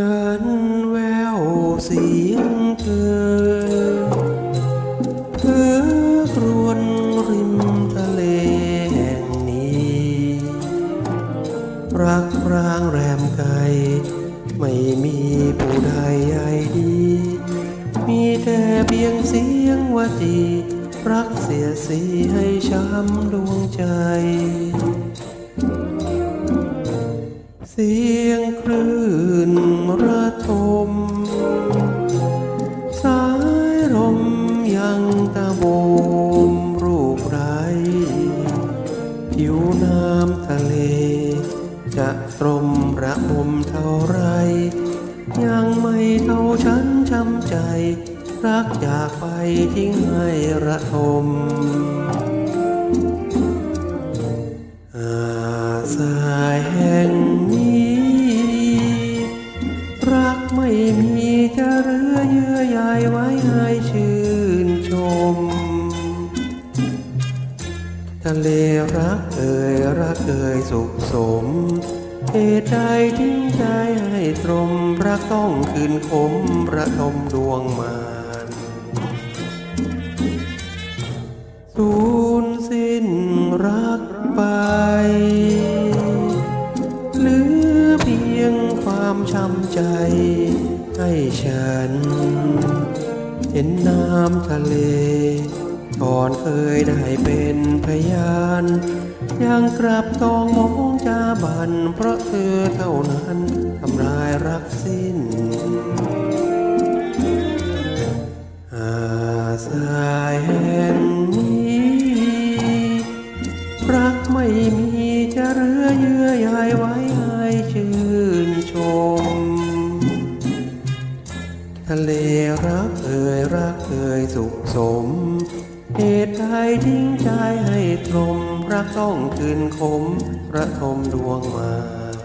ฉันแววเสียงเธอเพื่อครวนริมทะเลแห่งนี้รักร้างแรมไกลไม่มีผู้ใดใหญ่ดี มีแต่เพียงเสียงวจี รักเสียสีให้ช้ำดวงใจ เสียงคลื่นระทม สายลมยังตะโบมรูปไร ผิวน้ำทะเล จะตรมระบมเท่าไร ยังไม่เท่าฉันช้ำใจ รักจากไปทิ้งให้ระทม ยื่อใยไว้ให้ชื่นชม ทะเลรักเอ่ยรักเอ่ยสุขสมเหตุใดทิ้งใจให้ตรมรักต้องคืนคมระทมดวงมานสูญสิ้นรักไป เหลือเพียงความช้ำใจ ฉัน เห็นน้ำทะเลก่อนเคยได้เป็นพยาน ยังกลับต้องมองจาบัน เพราะเธอเท่านั้นทำลายรักสิ้นอาสายแห่งนี้ รักไม่มีจะเหลือเยื่อใยไว้ ทะเลรักเอ่ยรักเอ่ยสุขสม เหตุใดทิ้งใจให้ตรมรักต้องคืนคมระทมดวงมาน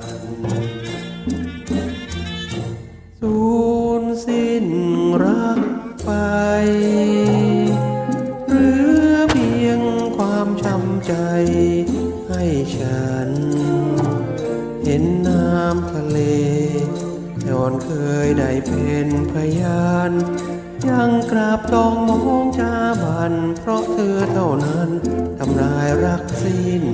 สูญสิ้นรักไปหลือเพียงความช้ำใจให้ฉัน เห็นน้ำทะเล ย้อนเคยได้เป็นพยาน ยังกราบต้องมองจาบัน เพราะเธอเท่านั้นทำลายรักสิ้น